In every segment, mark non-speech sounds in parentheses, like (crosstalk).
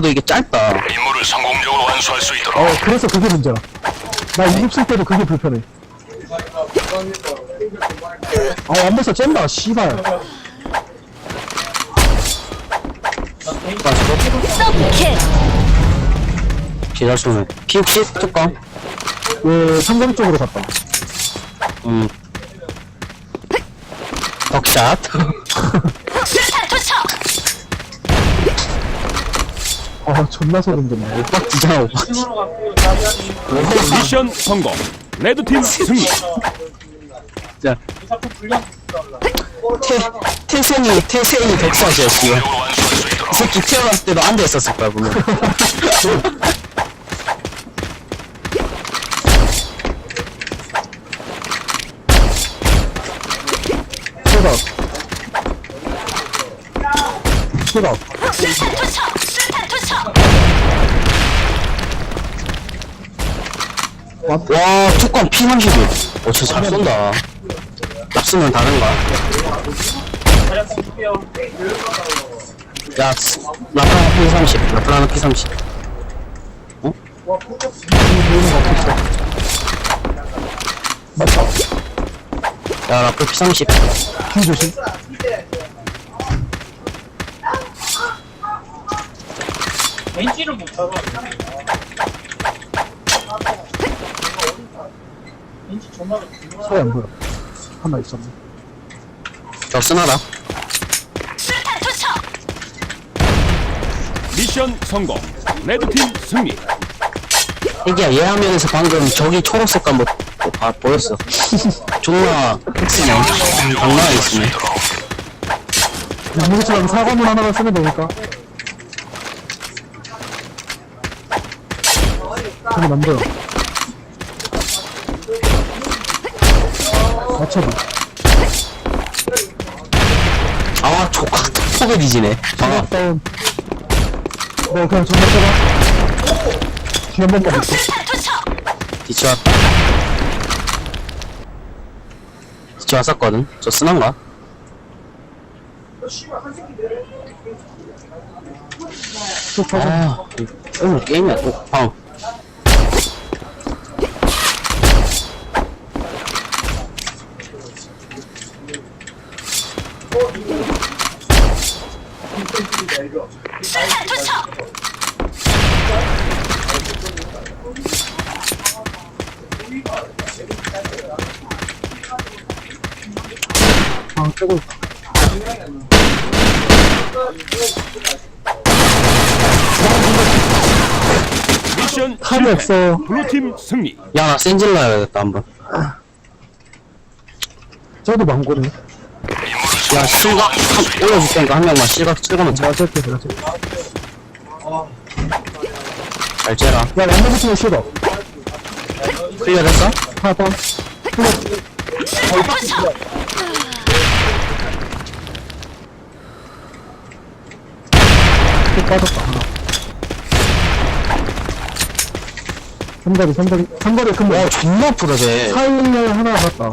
있어도 이게 짧다. 임무를 성공적으로 완수할 수 있도록 어 그래서 그게 문제야 나 이륙 쓸 때도 그게 불편해 아 안돼서 쨘다 씨발 더블킬 기절 쏘네. 피 혹시 뚜껑? 얘 상점 쪽으로 갔다 음. 덕샷. (laughs) 아 존나 소름 돋네 오빡지잖아, 오빡지. 미션 성공. 레드팀 승리. 진짜. 태, 태생이, 태생이 있도록 이 새끼 태어났을 때도 앉아 있었을 거야, 분명. (laughs) 수류탄 투척 와, 뚜껑 P31. 어, 진짜 잘 쏜다. 납쓰면 다른가? 야, 스- 라플라나 P30. 라플라나 P30. 어? 야, 라플 P30. 키 조심 벤치를 못 잡아. 벤치 존나 소리 안 보여 하나 있었네. 수류탄 투척 미션 성공. 레드팀 승리. 이게 얘 화면에서 방금 저기 초록색깔 뭐, 뭐 봐, 보였어. (laughs) 존나 흑스네. 장난이 있으네. 눈물처럼 사과물 하나만 쓰면 되니까 저기 안 보여 맞춰봐 아, 조카 폭을 뒤지네. 아, 다운 너 그냥 전화 써봐 뒤한 번만 볼게 뒤치왔다. 뒤치왔었거든. 저? 쭉 터져 아, 오늘 게임이야. 어, 방. 수류탄 투척 방 있어 미션 칼이 실패. 없어 블루팀 승리. 야, 나 센질러 해야겠다, 한 번. 저도 망고네 야, 실각, 한, 올려줄 테니까 한 명만. 실각, 실각만 잘, 제가 쓸게 제가 쓸게 잘 째라. 야 완전 붙이면 싫어. 클리어 됐어? 하나 투척 또 빠졌다 하나. 삼거리 삼거리 삼거리 큰거. 와, 존나 아프다, 쟤. 사일에 하나 남았다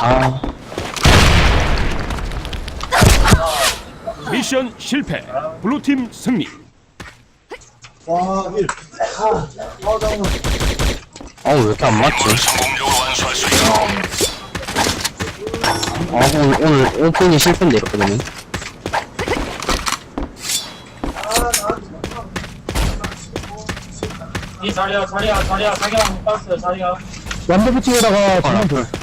아, 미션 실패. 블루팀 승리. 어, 왜 이렇게 안 맞지? 아, 오늘, 오늘 오픈이 실패인데, 이렇게 되면. 이 자리야, 자리야, 자리야, 자기야, 못 봤어요, 자리야. 완전 붙이에다가 정면 줘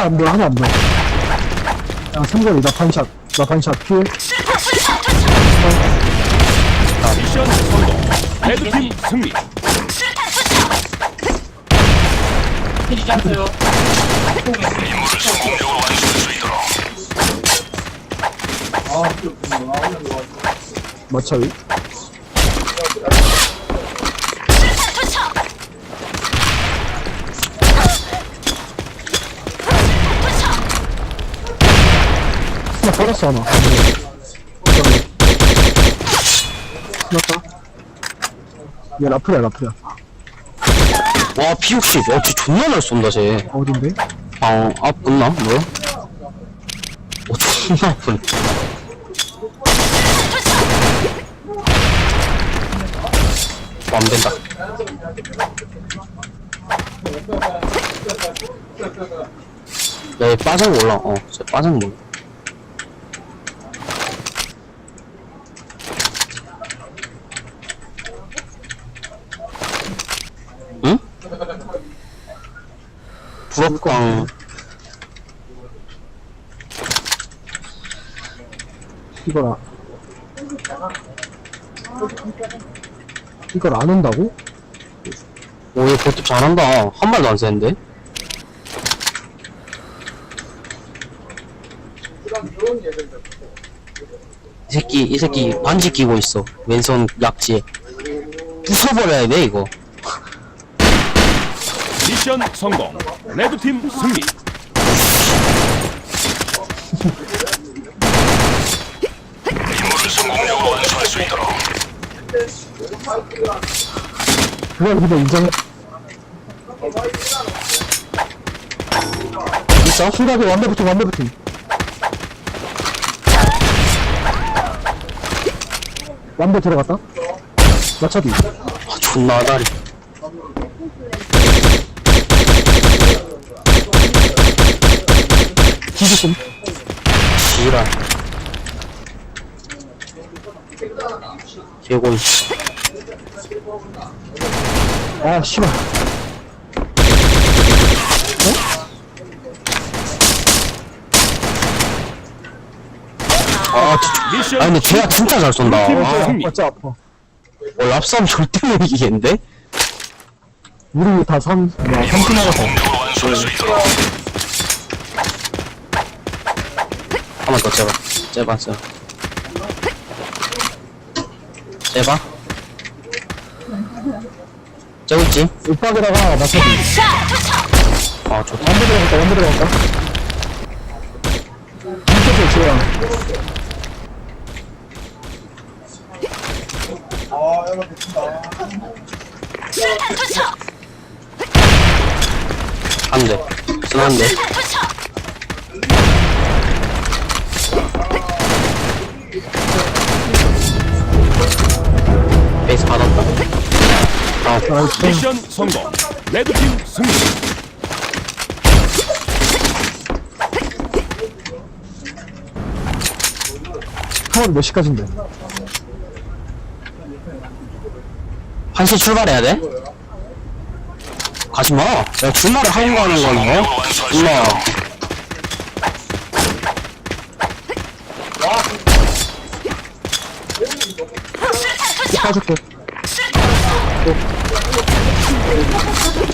하나 안 보여 하나 안 보여 야 삼거리 나 반샷 나 반샷 필 미션 성공. 레드팀 승리. 않어요. 임무를 하나 빠졌어 하나 끝났다 얘 라플이야 라플이야 와 P60 야 진짜 존나 잘 쏜다 쟤 어딘데? 아, 앞 붙나? 뭐야? 어, 존나 아프네. 어, 안 된다. 야, 얘 빠진 거 올라. 어, 쟤 빠진 거. 몰라. 부럽광. 이걸 아 이걸 안 온다고? 오, 얘 볼팁 잘한다. 한 발도 안 쓰는데? 이 새끼, 이 새끼 반지 끼고 있어. 왼손 약지에. 부숴버려야 돼, 이거. 미션 성공. 레드팀 승리. 임무를 성공적으로 완수할 수 있도록 그걸 근데 인정 있어? 출각이 완벽부팅 완벽부팅 완벽 들어갔다 마차디 아, 존나 아다리. 기지심 지랄. 개곤. 아 씨발 아, 진짜. 아, 근데 쟤가 진짜 잘 쏜다. 팀 아. 진짜 아파 어, 랍싸움 절대 못 이기겠는데? 우리 다 3, 야, 3분 나가서 성공적으로 완수할 수 있도록 한번더 째봐. 째봐, 째봐. 째봐. 째고 있지? 샷 투척 아, 좋다. 완벽 들어갔다 완벽 들어갔다 이쪽에 지호야 수류탄 투척 한 대. 베이스 받았다. 아, 나이스 미션 성공. 레드팀 승리. 타월 몇 시까지인데 한시 출발해야 돼? 가지 마. 야, 주말에 학원 가는 어? 임마. 수류탄 투척 빠질게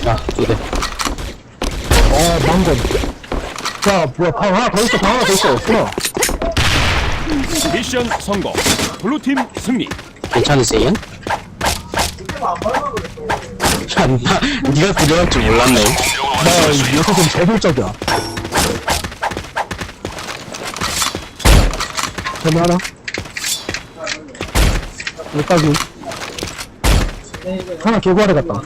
야, 두 대. 어 망건 자 뭐야 방 하나 더 있어 방 하나 더 있어 끊어 미션 성공. 블루팀 승리. 괜찮으세요? 야, 나, 니가 그려할 줄 몰랐네. 나좀 저돌적이야 전화 하나 여기까지 하나 개구하래 갔다.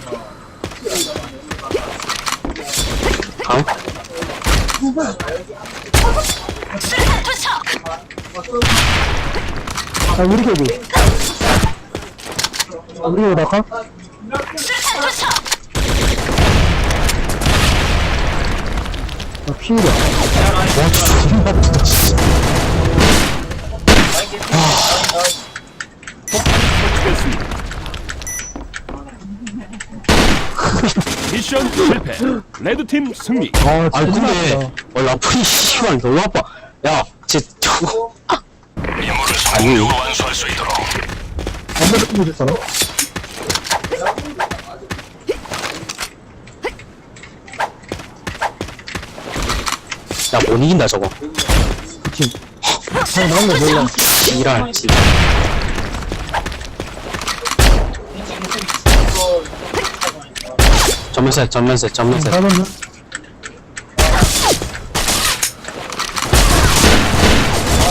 투척 아 우리 개구. 아, 우리 개구 나가? 나 피해야. 와, 진짜 아프다, 진짜. 됐습니다. 미션 실패. 레드팀 승리. 아 진짜 근데. 어, 라프이 씨발 너무 아파. 야, 쟤, 저거. 임무를 성공적으로 완수할 수 있도록 완벽히 끝내줬잖아 야, 못 이긴다, 저거. 그팀 아니 나온 거 몰라 지랄, 지랄. 전면세, 전면세, 전면세. 잘했네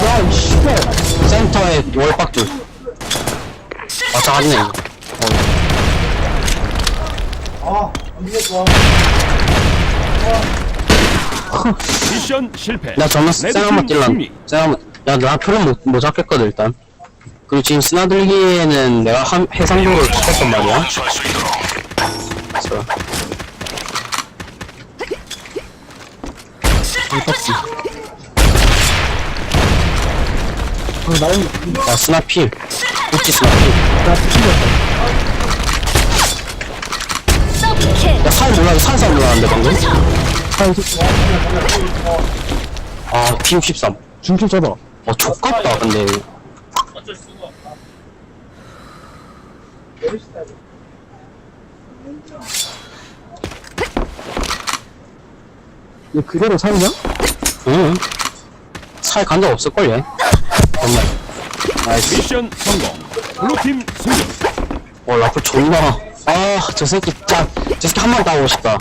야이 씨발 센터에 월박줄. 아, 잘했네, 이거. 어. 미션 실패. 나 정말 쌩 한번 레드팀 뛸란 승리. 쌩 한번 야나 표를 못, 못 잡겠거든 일단 그리고 지금 스나들기에는 내가 한, 해상도를 찍었단 말이야 수류탄 투척 어, 나는, 야 스나필. 수류탄 우찌 스나필. 나 죽였다. 야 사람 놀라 사람 사람 놀라는데 방금? 아, 아 P63 중킬 잡아. 어 족같다 근데. 어쩔 수가 없다. 얘 그대로 살냐? 응 차에 간적 없을걸 얘 정말 나이스 미션 성공. 블루팀 승리. 어 라플 존나 아 저 새끼 짜, 저 새끼 한 번 따고 싶다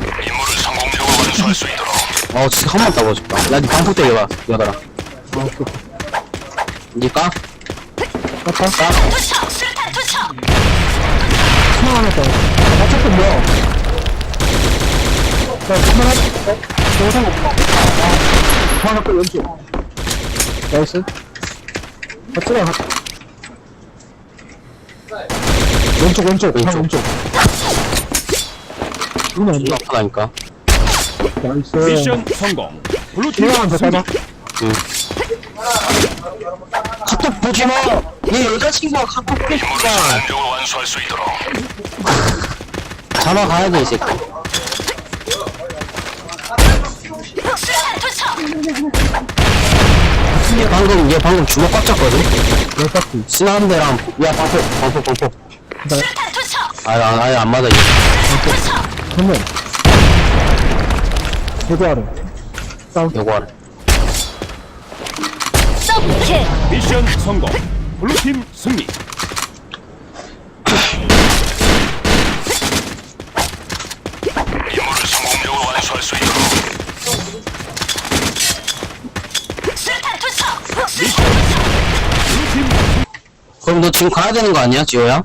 임무를 성공적으로 완수할 수 있도록 어 저 새끼 한 번 따고 싶다 야니 방폭 때려봐 여달아 아, 오케이. 니까? 땄다. 투척 수류탄 투척 수명 하나 따. 아, 맞췄던 뭐야? 자, 하나 따. 영상 없다. 아, 하나 또 왼쪽. 나이스. 맞지마, 갔다. 왼쪽, 왼쪽, 왼쪽. 왼쪽. 왼쪽. 이거 안 돼. 아프다니까 나이스. 미션 성공. 블루팀 승리. 카톡 보지마 얘 여자친구가 카톡 성공적으로 완수할 수 있도록 전화 가야 돼 이 새끼 얘 방금 얘 방금 주먹 꽉 잡거든 열 바퀴. 스나한대랑 야 방폭 방폭 방폭 수류탄 투척 아예 안, 아예 안 맞아 얘 투척 한 명. 해도하래. 다운. 요거 하래 더블킬 미션 성공. 블루팀 승리. 그럼 너 지금 가야 되는 거 아니야 지호야?